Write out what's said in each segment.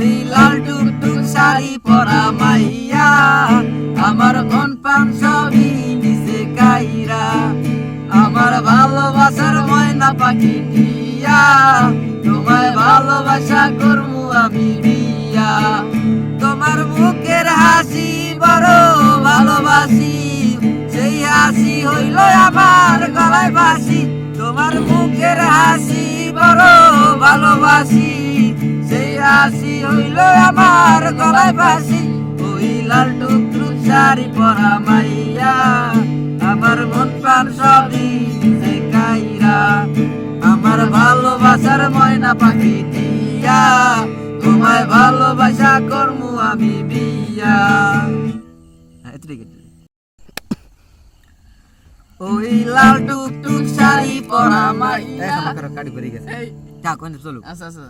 ওই লাল টুকটুক শাড়ি পরা মাইয়া, আমার মন প্রাণ সবই নিচে কাইরা। আমার ভালোবাসার ময়না পাখি টিয়া, তোমায় ভালোবাসা করমু আমি বিয়া তোমার মুখের হাসি বড় ভালোবাসি, সেই হাসি হইল আমার গলায় বাসি তোমার মুখের হাসি বড় ভালোবাসি। হাসি হইল আমার গলায় বাসি। ওই লাল টুকটুক শাড়ি পরা মাইয়া আমার মন প্রাণ সবই যে কাইরা। আমার ভালোবাসার ময়না পাখি দিয়া তোমায় ভালোবাসা করমু আমি বিয়া। হ্যাঁ। ওই লাল টুকটুক শাড়ি পরা মাইয়া। কাটি পড়ে গেছে। এই যা কোন চলুক আচ্ছা আচ্ছা।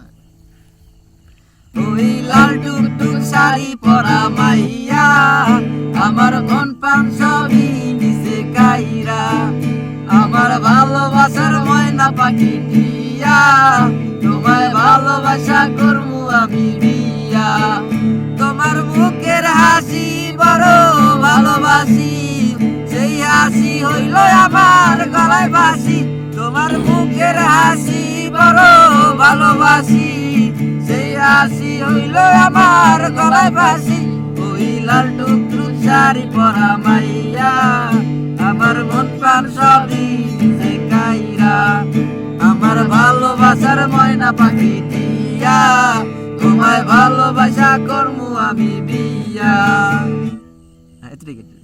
ওই লাল টুকটুক শাড়ি পরা মাইয়া। আমার মন প্রাণ সবই নিচে কাইরা। আমার ভালোবাসার ময়না পাখি টিয়া। তোমায় ভালোবাসা করমু আমি বিয়া তোমার মুখের হাসি বড় ভালোবাসি। সেই হাসি হইল আমার গলায় বাসি তোমার মুখের হাসি বড় ভালোবাসি। হাসি হইল আমার গলায় বাসি ওই লাল টুকটুক শাড়ি পরা মাইয়া, আমার মন প্রাণ সবই কাইরা। আমার ভালোবাসার ময়না পাখি দিয়া, তোমায় ভালোবাসা করমু আমি বিয়া। হ্যাঁ।